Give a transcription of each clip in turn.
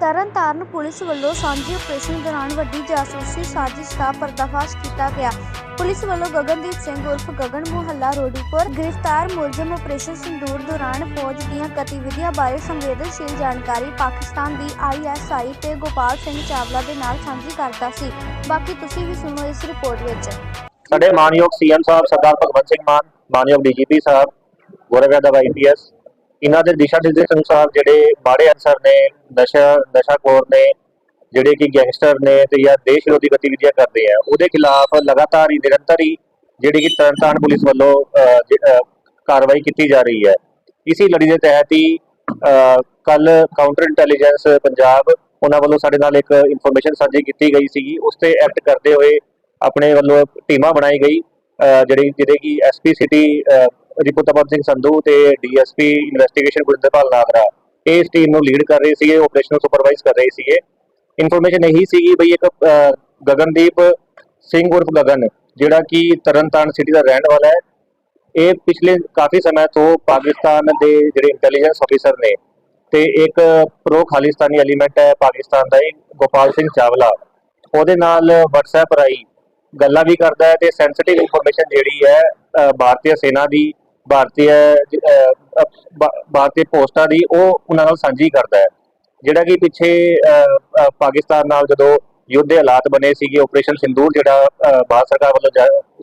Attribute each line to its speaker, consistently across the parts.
Speaker 1: Tarn Taran police ਵੱਲੋਂ ਸਾਂਝੇ operation ਦੌਰਾਨ ਵੱਡੀ ਜਾਸੂਸੀ ਸਾਜ਼ਿਸ਼ ਦਾ ਪਰਦਾਫਾਸ਼ ਕੀਤਾ ਗਿਆ। ਪੁਲਿਸ ਵੱਲੋਂ ਗਗਨਦੀਪ ਸਿੰਘ ਉਰਫ ਗਗਨ ਮੁਹੱਲਾ ਰੋਡੀਪੁਰ ਗ੍ਰਿਫਤਾਰ ਮੁਲਜ਼ਮ ਆਪਰੇਸ਼ਨ ਸਿੰਦੂਰ ਦੌਰਾਨ ਫੌਜ ਦੀਆਂ ਗਤੀਵਿਧੀਆਂ ਬਾਰੇ ਸੰਵੇਦਨਸ਼ੀਲ ਜਾਣਕਾਰੀ ਪਾਕਿਸਤਾਨ ਦੀ ਆਈਐਸਆਈ ਤੇ ਗੋਪਾਲ ਸਿੰਘ ਚਾਵਲਾ ਦੇ ਨਾਲ ਸਾਂਝੀ ਕਰਦਾ ਸੀ। ਬਾਕੀ ਤੁਸੀਂ ਵੀ ਸੁਣੋ ਇਸ ਰਿਪੋਰਟ ਵਿੱਚ।
Speaker 2: ਸਾਡੇ ਮਾਨਯੋਗ ਸੀਐਮ ਸਾਹਿਬ ਸਰਦਾਰ ਭਗਵੰਤ ਸਿੰਘ ਮਾਨ, ਮਾਨਯੋਗ ਡੀਜੀਪੀ ਸਾਹਿਬ ਗੋਰਖਗੜ੍ਹ ਦਾ ਆਈਪੀਐਸ ਇਹਨਾਂ ਦੇ ਦਿਸ਼ਾ ਨਿਰਦੇਸ਼ ਅਨੁਸਾਰ ਜਿਹੜੇ ਮਾੜੇ ਅਨਸਰ ਨੇ, ਨਸ਼ਾ, ਨਸ਼ਾਖੋਰ ਨੇ, ਜਿਹੜੇ ਕਿ ਗੈਂਗਸਟਰ ਨੇ ਤੇ ਜਾਂ ਦੇਸ਼ ਵਿਰੋਧੀ ਗਤੀਵਿਧੀਆਂ ਕਰਦੇ ਆ, ਉਹਦੇ ਖਿਲਾਫ ਲਗਾਤਾਰ ਹੀ, ਨਿਰੰਤਰ ਹੀ ਜਿਹੜੀ ਕਿ ਤਰਨਤਾਰਨ ਪੁਲਿਸ ਵੱਲੋਂ ਕਾਰਵਾਈ ਕੀਤੀ ਜਾ ਰਹੀ ਹੈ। ਇਸੇ ਲੜੀ ਦੇ ਤਹਿਤ ਹੀ ਕੱਲ ਕਾਊਂਟਰ ਇੰਟੈਲੀਜੈਂਸ ਪੰਜਾਬ ਉਹਨਾਂ ਵੱਲੋਂ ਸਾਡੇ ਨਾਲ ਇੱਕ ਇਨਫੋਰਮੇਸ਼ਨ ਸਾਂਝੀ ਕੀਤੀ ਗਈ ਸੀਗੀ। ਉਸ ਤੇ ਐਕਟ ਕਰਦੇ ਹੋਏ ਆਪਣੇ ਵੱਲੋਂ ਟੀਮਾਂ ਬਣਾਈ ਗਈ, ਅਹ, ਜਿਹੜੀ ਜਿਹਦੇ ਕਿ ਐਸਪੀ ਸਿਟੀ ਰਿਪੋਤਪਨ ਸਿੰਘ ਸੰਧੂ ਤੇ ਡੀਐਸਪੀ ਇਨਵੈਸਟੀਗੇਸ਼ਨ ਗੁਰਿੰਦਰਪਾਲ ਨਾਗਰਾ ਇਹ ਇਸ ਟੀਮ ਨੂੰ ਲੀਡ ਕਰ ਰਹੇ ਸੀਗੇ ਆਪਰੇਸ਼ਨ ਨੂੰ ਸੁਪਰਵਾਈਜ਼ ਕਰ ਰਹੇ ਸੀਗੇ। ਇਨਫੋਰਮੇਸ਼ਨ ਇਹੀ ਸੀਗੀ ਬਈ ਇੱਕ ਗਗਨਦੀਪ ਸਿੰਘ ਉਰਫ ਗਗਨ, ਜਿਹੜਾ ਕਿ ਤਰਨਤਾਰਨ ਸਿਟੀ ਦਾ ਰਹਿਣ ਵਾਲਾ ਹੈ। ਇਹ ਪਿਛਲੇ ਕਾਫੀ ਸਮੇਂ ਤੋਂ ਪਾਕਿਸਤਾਨ ਦੇ ਜਿਹੜੇ ਇੰਟੈਲੀਜੈਂਸ ਆਫੀਸਰ ਨੇ ਤੇ ਇੱਕ ਪ੍ਰੋ ਖਾਲਿਸਤਾਨੀ ਐਲੀਮੈਂਟ ਹੈ ਪਾਕਿਸਤਾਨ ਦਾ ਇਹ ਗੋਪਾਲ ਸਿੰਘ ਚਾਵਲਾ। ਉਹਦੇ ਨਾਲ WhatsApp ਰਾਹੀਂ ਗੱਲਾਂ ਵੀ ਕਰਦਾ ਹੈ ਤੇ ਸੈਂਸਿਟਿਵ ਇਨਫੋਰਮੇਸ਼ਨ ਜਿਹੜੀ ਹੈ ਭਾਰਤੀ ਸੈਨਾ ਦੀ ਭਾਰਤੀ ਭਾਰਤੀ ਪੋਸਟਾਂ ਦੀ ਉਹ ਉਹਨਾਂ ਨਾਲ ਸਾਂਝੀ ਕਰਦਾ ਹੈ। ਜਿਹੜਾ ਕਿ ਪਿੱਛੇ ਪਾਕਿਸਤਾਨ ਨਾਲ ਜਦੋਂ ਯੁੱਧ ਦੇ ਹਾਲਾਤ ਬਣੇ ਸੀਗੇ ਆਪਰੇਸ਼ਨ ਸਿੰਦੂਰ ਜਿਹੜਾ ਭਾਰਤ ਸਰਕਾਰ ਵੱਲੋਂ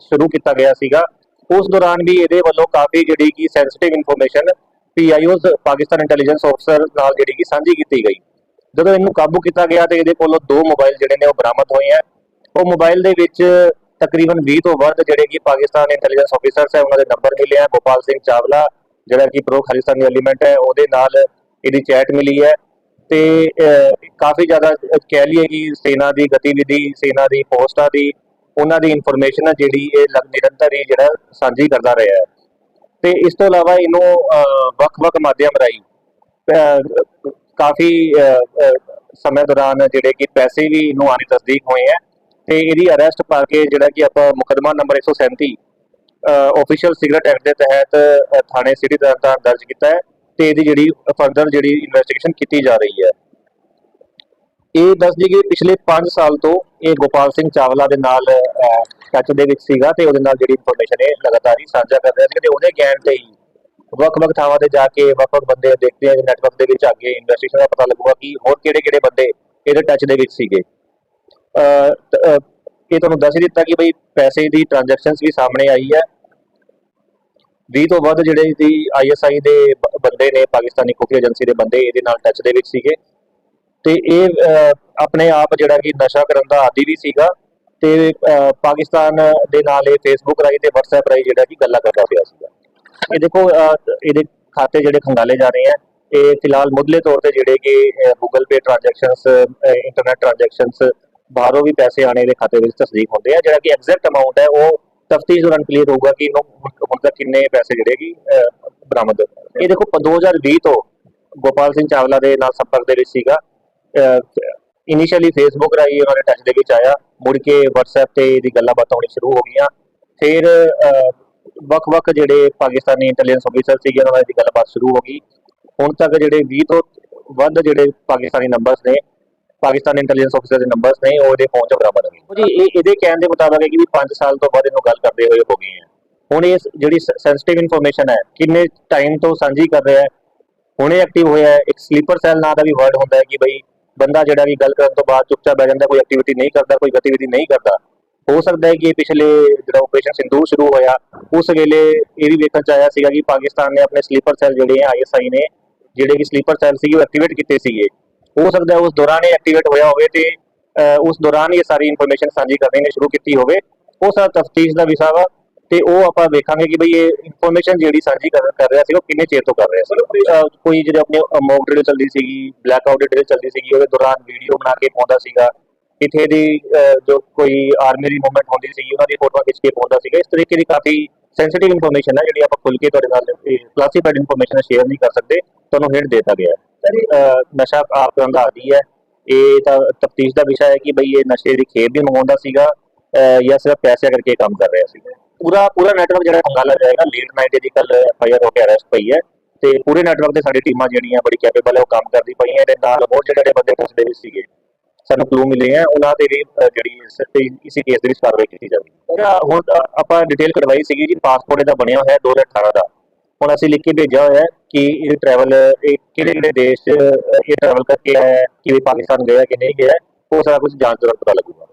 Speaker 2: ਸ਼ੁਰੂ ਕੀਤਾ ਗਿਆ ਸੀਗਾ, ਉਸ ਦੌਰਾਨ ਵੀ ਇਹਦੇ ਵੱਲੋਂ ਕਾਫੀ ਜਿਹੜੀ ਕਿ sensitive information PIOs Pakistan intelligence ਅਫਸਰ ਨਾਲ ਜਿਹੜੀ ਕਿ ਸਾਂਝੀ ਕੀਤੀ ਗਈ। ਜਦੋਂ ਇਹਨੂੰ ਕਾਬੂ ਕੀਤਾ ਗਿਆ ਤੇ ਇਹਦੇ ਕੋਲੋਂ ਦੋ ਮੋਬਾਈਲ ਜਿਹੜੇ ਨੇ ਉਹ ਬਰਾਮਦ ਹੋਏ ਆ ਉਹ ਮੋਬਾਈਲ ਦੇ ਵਿੱਚ ਤਕਰੀਬਨ 20 ਤੋਂ ਵੱਧ ਜਿਹੜੇ ਕਿ ਪਾਕਿਸਤਾਨ ਇੰਟੈਲੀਜੈਂਸ ਆਫੀਸਰਸ ਹੈ, ਉਹਨਾਂ ਦੇ ਨੰਬਰ ਮਿਲੇ ਆ। ਗੋਪਾਲ ਸਿੰਘ ਚਾਵਲਾ, ਜਿਹੜਾ ਕਿ ਪ੍ਰੋ ਖਾਲਿਸਤਾਨੀ ਐਲੀਮੈਂਟ ਹੈ, ਉਹਦੇ ਨਾਲ ਇਹਦੀ ਚੈਟ ਮਿਲੀ ਹੈ। ਤੇ ਕਾਫੀ ਜ਼ਿਆਦਾ ਕਹਿ ਲਈਏ ਕਿ ਸੈਨਾ ਦੀ ਗਤੀਵਿਧੀ, ਸੈਨਾ ਦੀ ਪੋਸਟਾਂ ਦੀ, ਉਹਨਾਂ ਦੀ ਇਨਫੋਰਮੇਸ਼ਨ ਹੈ ਜਿਹੜੀ ਇਹ ਨਿਰੰਤਰ ਹੀ ਜਿਹੜਾ ਸਾਂਝੀ ਕਰਦਾ ਰਿਹਾ ਹੈ। ਤੇ ਇਸ ਤੋਂ ਇਲਾਵਾ ਇਹਨੂੰ ਵੱਖ-ਵੱਖ ਮਾਧਿਅਮ ਰਾਹੀਂ ਕਾਫੀ ਸਮੇਂ ਦੌਰਾਨ ਜਿਹੜੇ ਕਿ ਪੈਸੇ ਵੀ ਇਹਨੂੰ ਆਣੀ ਤਸਦੀਕ ਹੋਏ ਹੈ। ਤੇ ਇਹਦੀ ਅਰੈਸਟ ਪਾ ਕੇ ਜਿਹੜਾ ਕਿ ਆਪਾਂ ਮੁਕਦਮਾ ਨੰਬਰ 137 ਆਫੀਸ਼ੀਅਲ ਸਿਗਰਟ ਐਕਟ ਦੇ ਤਹਿਤ ਥਾਣੇ ਸਿਟੀ ਤਰਨਤਾਰਨ ਦਰਜ ਕੀਤਾ ਹੈ ਤੇ ਇਹਦੀ ਜਿਹੜੀ ਫਰਦਰ ਜਿਹੜੀ ਇਨਵੈਸਟੀਗੇਸ਼ਨ ਕੀਤੀ ਜਾ ਰਹੀ ਹੈ। ਇਹ ਦੱਸ ਦਈਏ ਪਿਛਲੇ 5 ਸਾਲ ਤੋਂ ਇਹ ਗੋਪਾਲ ਸਿੰਘ ਚਾਵਲਾ ਦੇ ਨਾਲ ਟੱਚ ਦੇ ਵਿੱਚ ਸੀਗਾ ਤੇ ਉਹਦੇ ਨਾਲ ਜਿਹੜੀ ਇਨਫੋਰਮੇਸ਼ਨ ਇਹ ਲਗਾਤਾਰ ਹੀ ਸਾਂਝਾ ਕਰ ਰਿਹਾ ਸੀ ਤੇ ਉਹਦੇ ਗਿਆਨ ਤੇ ਹੀ ਵੱਖ-ਵੱਖ ਥਾਵਾਂ ਤੇ ਜਾ ਕੇ ਵੱਖ-ਵੱਖ ਬੰਦੇ ਦੇਖਦੇ ਆ ਨੈਟਵਰਕ ਦੇ ਵਿੱਚ ਅੱਗੇ ਇਨਵੈਸਟੀਗੇਸ਼ਨ ਦਾ ਪਤਾ ਲੱਗੂਗਾ ਕਿ ਹੋਰ ਕਿਹੜੇ-ਕਿਹੜੇ ਬੰਦੇ ਇਹਦੇ ਟੱਚ ਦੇ ਵਿੱਚ ਸੀਗੇ। ਇਹ ਤੁਹਾਨੂੰ ਦੱਸ ਹੀ ਦਿੱਤਾ ਕਿ ਬਈ ਪੈਸੇ ਦੀ ਟ੍ਰਾਂਜੈਕਸ਼ਨਸ ਵੀ ਸਾਹਮਣੇ ਆਈ ਹੈ। 20 ਤੋਂ ਵੱਧ ਜਿਹੜੇ ਦੀ ਆਈਐਸਆਈ ਦੇ ਬੰਦੇ ਨੇ, ਪਾਕਿਸਤਾਨੀ ਖੁਫੀਆ ਏਜੰਸੀ ਦੇ ਬੰਦੇ ਇਹਦੇ ਨਾਲ ਟੱਚ ਦੇ ਵਿੱਚ ਸੀਗੇ। ਤੇ ਇਹ ਆਪਣੇ ਆਪ ਜਿਹੜਾ ਕਿ ਨਸ਼ਾ ਕਰਨ ਦਾ ਆਦੀ ਵੀ ਸੀਗਾ ਤੇ ਪਾਕਿਸਤਾਨ ਦੇ ਨਾਲ ਇਹ ਫੇਸਬੁੱਕ ਰਾਹੀਂ ਤੇ WhatsApp ਰਾਹੀਂ ਜਿਹੜਾ ਕਿ ਗੱਲਾਂ ਕਰਦਾ ਪਿਆ ਸੀਗਾ। ਇਹ ਦੇਖੋ ਇਹਦੇ ਖਾਤੇ ਜਿਹੜੇ ਖੰਗਾਲੇ ਜਾ ਰਹੇ ਆ, ਇਹ ਫਿਲਹਾਲ ਮੁੱਢਲੇ ਤੌਰ ਤੇ ਜਿਹੜੇ ਕਿ Google Pay transactions internet transactions ਬਾਹਰੋਂ ਵੀ ਪੈਸੇ ਆਣੇ ਦੇ ਖਾਤੇ ਵਿੱਚ ਤਸਦੀਕ ਹੁੰਦੇ ਆ। ਜਿਹੜਾ ਕਿ ਐਗਜ਼ੈਕਟ ਅਮਾਉਂਟ ਹੈ, ਉਹ ਤਫਤੀਸ਼ ਦੌਰਾਨ ਕਲੀਅਰ ਹੋਊਗਾ ਕਿ ਇਹਨੂੰ ਹੁਣ ਤੱਕ ਕਿੰਨੇ ਪੈਸੇ ਜਿਹੜੇ ਕਿ ਬਰਾਮਦ ਇਹ ਦੇਖੋ 2020 ਤੋਂ ਗੋਪਾਲ ਸਿੰਘ ਚਾਵਲਾ ਦੇ ਨਾਲ ਸੰਪਰਕ ਦੇ ਵਿੱਚ ਸੀਗਾ। ਇਨੀਸ਼ੀਅਲੀ ਫੇਸਬੁੱਕ ਰਾਹੀਂ ਉਹਨਾਂ ਨੇ ਟੱਚ ਦੇ ਵਿੱਚ ਆਇਆ। ਮੁੜ ਕੇ WhatsApp ਤੇ ਇਹਦੀ ਗੱਲਾਂ ਹੋਣੀ ਸ਼ੁਰੂ ਹੋ ਗਈਆਂ। ਫਿਰ ਵੱਖ-ਵੱਖ ਜਿਹੜੇ ਪਾਕਿਸਤਾਨੀ ਇੰਟੈਲੀਜੈਂਸ ਆਫੀਸਰ ਸੀਗੇ, ਉਹਨਾਂ ਨਾਲ ਇਹਦੀ ਗੱਲਬਾਤ ਸ਼ੁਰੂ ਹੋ ਗਈ। ਹੁਣ ਤੱਕ ਜਿਹੜੇ 20 ਤੋਂ ਵੱਧ ਜਿਹੜੇ ਪਾਕਿਸਤਾਨੀ ਨੰਬਰਸ ਨੇ ਪਾਕਿਸਤਾਨ ਇੰਟੈਲੀਜੈਂਸ ਆਫੀਸਰ ਦੇ ਨੰਬਰਸ ਨੇ, ਉਹ ਇਹਦੇ ਫੋਨ 'ਚ ਬਰਾਮਦ ਹੋ ਜੀ, ਇਹ ਇਹਦੇ ਕਹਿਣ ਦੇ ਮੁਤਾਬਕ ਹੈ ਕਿ ਵੀ 5 ਸਾਲ ਤੋਂ ਬਾਅਦ ਇਹਨੂੰ ਗੱਲ ਕਰਦੇ ਹੋਏ ਹੋ ਗਏ ਹੈ। ਹੁਣ ਇਹ ਜਿਹੜੀ ਸੈਂਸਿਟਿਵ ਇਨਫੋਰਮੇਸ਼ਨ ਹੈ, ਕਿੰਨੇ ਟਾਈਮ ਤੋਂ ਸਾਂਝੀ ਕਰ ਰਿਹਾ ਹੈ? ਹੁਣੇ ਐਕਟਿਵ ਹੋਇਆ ਹੈ। ਇੱਕ ਸਲੀਪਰ ਸੈੱਲ ਨਾਂ ਦਾ ਵੀ ਵਰਡ ਹੁੰਦਾ ਹੈ ਕਿ ਬਈ ਬੰਦਾ ਜਿਹੜਾ ਵੀ ਗੱਲ ਕਰਨ ਤੋਂ ਬਾਅਦ ਚੁੱਪਚਾਪ ਬਹਿ ਜਾਂਦਾ, ਕੋਈ ਐਕਟੀਵਿਟੀ ਨਹੀਂ ਕਰਦਾ, ਕੋਈ ਗਤੀਵਿਧੀ ਨਹੀਂ ਕਰਦਾ। ਹੋ ਸਕਦਾ ਹੈ ਕਿ ਇਹ ਪਿਛਲੇ ਜਿਹੜਾ ਆਪਰੇਸ਼ਨ ਸਿੰਧੂ ਸ਼ੁਰੂ ਹੋਇਆ, ਉਸ ਵੇਲੇ ਇਹ ਵੀ ਵੇਖਣ ਚ ਆਇਆ ਸੀਗਾ ਕਿ ਪਾਕਿਸਤਾਨ ਨੇ ਆਪਣੇ ਸਲੀਪਰ ਸੈੱਲ ਜਿਹੜੇ ਆ ਆਈਐਸਆਈ ਨੇ, ਜਿਹੜੇ ਕਿ ਸਲੀਪਰ ਸੈੱਲ ਸੀਗੇ, ਉਹ ਐਕਟੀਵੇਟ ਕੀਤੇ ਸੀਗੇ। ਹੋ ਸਕਦਾ ਉਸ ਦੌਰਾਨ ਇਹ ਐਕਟੀਵੇਟ ਹੋਇਆ ਹੋਵੇ ਤੇ ਉਸ ਦੌਰਾਨ ਇਹ ਸਾਰੀ ਇਨਫੋਰਮੇਸ਼ਨ ਸਾਂਝੀ ਕਰਨੀ ਨੇ ਸ਼ੁਰੂ ਕੀਤੀ ਹੋਵੇ। ਉਹ ਸਾਰਾ ਤਫਤੀਸ਼ ਦਾ ਵਿਸ਼ਾ ਵਾ ਤੇ ਉਹ ਆਪਾਂ ਵੇਖਾਂਗੇ ਕਿ ਬਈ ਇਹ ਇਨਫੋਰਮੇਸ਼ਨ ਜਿਹੜੀ ਸਾਂਝੀ ਕਰ ਕਰ ਰਿਹਾ ਸੀ ਉਹ ਕਿੰਨੇ ਚਿਰ ਤੋਂ ਕਰ ਰਿਹਾ ਸੀ। ਕੋਈ ਜਿਹੜੇ ਆਪਣੇ ਮੌਕ ਡਰਿਲ ਚੱਲਦੀ ਸੀਗੀ ਬਲੈਕ ਆਊਟ ਡਰਿਲ ਚੱਲਦੀ ਸੀਗੀ ਉਹਦੇ ਦੌਰਾਨ ਵੀਡੀਓ ਬਣਾ ਕੇ ਪਾਉਂਦਾ ਸੀਗਾ। ਇੱਥੇ ਦੀ ਜੋ ਕੋਈ ਆਰਮੀ ਦੀ ਮੂਵਮੈਂਟ ਹੁੰਦੀ ਸੀ ਉਹਨਾਂ ਦੀ ਫੋਟੋਆਂ ਖਿੱਚ ਕੇ ਪਾਉਂਦਾ ਸੀਗਾ। ਇਸ ਤਰੀਕੇ ਦੀ ਕਾਫੀ ਸੈਂਸਿਟਿਵ ਇਨਫੋਰਮੇਸ਼ਨ ਹੈ ਜਿਹੜੀ ਆਪਾਂ ਖੁੱਲ ਕੇ ਤੁਹਾਡੇ ਨਾਲ ਕਲਾਸੀਫਾਈਡ ਇਨਫੋਰਮੇਸ਼ਨ ਸ਼ੇਅਰ ਨਹੀਂ ਕਰ ਸਕਦੇ। ਤੁਹਾਨੂੰ ਹਿੰਟ ਦਿੱਤਾ ਗਿਆ ਹੈ। ਅਹ, ਨਸ਼ਾ ਆਪ ਕਰਨ ਹੈ। ਇਹ ਤਾਂ ਤਫਤੀਸ਼ ਦਾ ਵਿਸ਼ਾ ਹੈ ਕਿ ਬਈ ਇਹ ਨਸ਼ੇ ਦੀ ਖੇਪ ਵੀ ਮੰਗਵਾਉਂਦਾ ਸੀਗਾ ਜਾਂ ਸਿਰਫ ਪੈਸੇ ਕਰਕੇ ਕੰਮ ਕਰ ਰਿਹਾ ਸੀ ਪੂਰਾ ਪੂਰਾ ਨੈਟਵਰਕ ਜਿਹੜਾ ਖੰਗਾਲਾ ਜਾਏਗਾ। ਲੇਟ ਨਾਈਟ ਦੀ ਕੱਲ ਐਫਆਈਆਰ ਹੋ ਕੇ ਅਰੈਸਟ ਪਈ ਹੈ। ਤੇ ਪੂਰੇ ਨੈਟਵਰਕ ਤੇ ਸਾਡੀ ਟੀਮਾਂ ਜਿਹੜੀਆਂ ਬੜੀ ਕੈਪੇਬਲ ਹੈ ਉਹ ਕੰਮ ਕਰਦੀ ਪਈਆਂ ਇਹਦੇ ਨਾਲ ਹੋਰ ਜਿਹੜੇ ਬੰਦੇ ਫਸਦੇ ਵੀ ਸੀਗੇ ਸਾਨੂੰ ਕਲੂ ਮਿਲੇ ਆ ਉਹਨਾਂ ਦੇ ਵੀ ਜਿਹੜੀ ਇਸੇ ਕੇਸ ਦੇ ਵਿੱਚ ਕਾਰਵਾਈ ਕੀਤੀ ਜਾਵੇਗੀ। ਹੁਣ ਆਪਾਂ ਡਿਟੇਲ ਕਢਵਾਈ ਸੀਗੀ ਜੀ ਪਾਸਪੋਰਟ ਇਹਦਾ ਬਣਿਆ ਹੋਇਆ ਹੈ 2018 ਦਾ। ਹੁਣ ਅਸੀਂ ਲਿਖ ਕੇ ਭੇਜਿਆ ਹੋਇਆ ਕਿ ਇਹ ਟਰੈਵਲ ਇਹ ਕਿਹੜੇ ਕਿਹੜੇ ਦੇਸ਼ 'ਚ, ਇਹ ਟਰੈਵਲ ਕਰਕੇ ਆਇਆ ਹੈ ਕਿ ਪਾਕਿਸਤਾਨ ਗਿਆ ਕਿ ਨਹੀਂ ਗਿਆ ਉਹ ਸਾਰਾ ਕੁਝ ਜਾਂਚ ਦੌਰਾਨ ਪਤਾ ਲੱਗੂਗਾ।